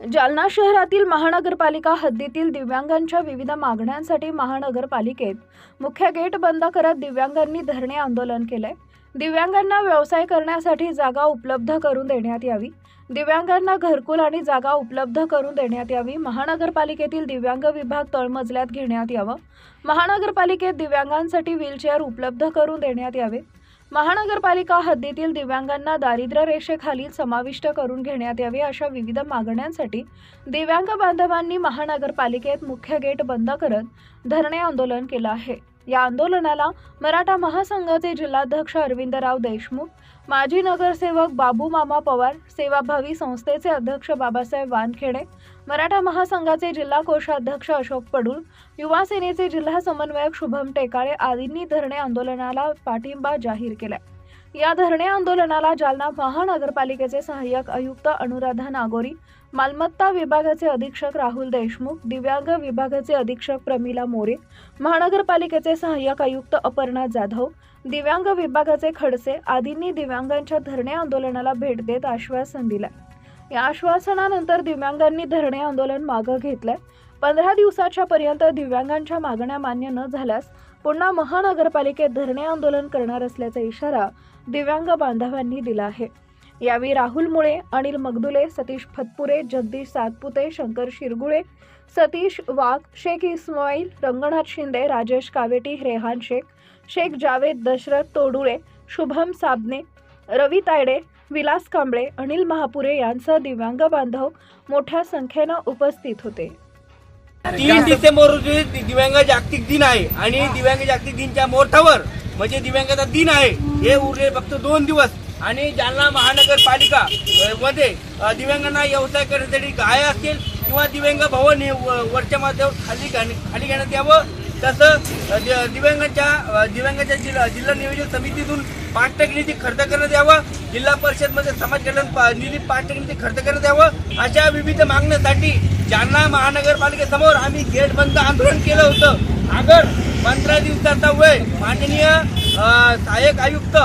जालना शहरातील महानगरपालिका हद्दीतील दिव्यांगांच्या विविध मागण्यांसाठी महानगरपालिकेत मुख्य गेट बंद करत दिव्यांगांनी धरणे आंदोलन केले दिव्यांगांना व्यवसाय करण्यासाठी जागा उपलब्ध करून देण्यात यावी. दिव्यांगांना घरकुल आणि जागा उपलब्ध करून देण्यात यावी. महानगरपालिकेतील दिव्यांग विभाग तळमजल्यात घेण्यात यावं. महानगरपालिकेत दिव्यांगांसाठी व्हीलचेअर उपलब्ध करून देण्यात यावे. महानगरपालिका हद्दीतील दिव्यांगांना दारिद्र्य रेषेखाली समाविष्ट करून घेण्यात यावे अशा विविध मागण्यांसाठी दिव्यांग बांधवांनी महानगरपालिकेत मुख्य गेट बंद करत धरणे आंदोलन केलं आहे. या आंदोलनाला मराठा महासंघाचे जिल्हाध्यक्ष अरविंदराव देशमुख माजी नगरसेवक बाबू मामा पवार सेवाभावी संस्थेचे अध्यक्ष बाबासाहेब वानखेडे मराठा महासंघाचे जिल्हा कोषाध्यक्ष अशोक पडूल युवा सेनेचे जिल्हा समन्वयक शुभम टेकाळे आदींनी धरणे आंदोलनाला पाठिंबा जाहीर केलाय. या धरणे आंदोलनाला जालना महानगरपालिकेचे सहाय्यक आयुक्त अनुराधा नागोरी मालमत्ता विभागाचे अधीक्षक राहुल देशमुख दिव्यांग विभागाचे अधीक्षक प्रमिला मोरे महानगरपालिकेचे सहाय्यक आयुक्त अपर्णा जाधव दिव्यांग विभागाचे खडसे आदींनी दिव्यांगांच्या धरणे आंदोलनाला भेट देत आश्वासन दिलं. या आश्वासनानंतर दिव्यांगांनी धरणे आंदोलन मागं घेतलंय. पंधरा दिवसाच्या पर्यंत दिव्यांगांच्या मागण्या मान्य न झाल्यास पुन्हा महानगरपालिकेत धरणे आंदोलन करणार असल्याचा इशारा दिव्यांग बांधवांनी दिला आहे. यावेळी राहुल मुळे अनिल मगदुले सतीश फतपुरे जगदीश सातपुते शंकर शिरगुळे सतीश वाघ शेख इस्माईल रंगनाथ शिंदे राजेश कावेटी रेहान शेख शेख जावेद दशरथ तोडुळे शुभम साबणे रवी तायडे विलास कांबळे अनिल महापुरे यांसह दिव्यांग बांधव मोठ्या संख्येनं उपस्थित होते. तीन डिसेंबर रोजी दिव्यांग जागतिक दिन आहे. आणि दिव्यांग जागतिक दिनच्या मोठावर म्हणजे दिव्यांगाचा दिन आहे हे उरले फक्त दोन दिवस. आणि जालना महानगरपालिका मध्ये दिव्यांगांना व्यवसाय करण्यासाठी गाय असतील किंवा दिव्यांग भवन हे वरच्या माध्यमावर खाली खाली घेण्यात यावं. तसं दिव्यांगांच्या दिव्यांगांच्या जिल्हा जिल्हा नियोजन समितीतून पाच टक्के निधी खर्च करण्यात यावं. जिल्हा परिषदमध्ये समाज कल्याण निधी पाच टक्के निधी खर्च करण्यात यावं. अशा विविध मागण्यासाठी जालना महानगरपालिकेसमोर आम्ही गेट बंद आंदोलन केलं होतं. अगर पंधरा दिवसाचा वेळ माननीय सहाय्यक आयुक्त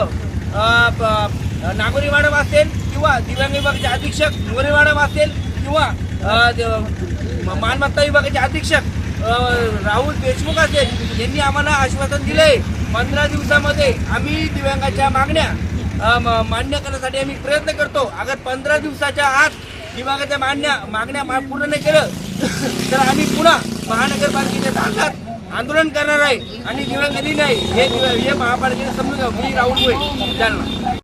नागोरी मॅडम असेल किंवा दिव्यांग विभागाचे अधीक्षक मोरे मॅडम असेल किंवा मालमत्ता विभागाचे अधीक्षक राहुल देशमुख असेल यांनी आम्हाला आश्वासन दिले. पंधरा दिवसामध्ये आम्ही दिव्यांगाच्या मागण्या मान्य करण्यासाठी आम्ही प्रयत्न करतो. अगर पंधरा दिवसाच्या आत दिव्यांगाच्या मागण्या मागण्या मा- पूर्ण नाही केलं तर आम्ही पुन्हा महानगरपालिकेच्या दालनात आंदोलन करणार आहे आणि दिव्यांग दिन नाही. हे दिव- हे महापालिकेने समजून घ्या. मी राहुल होईल जालना.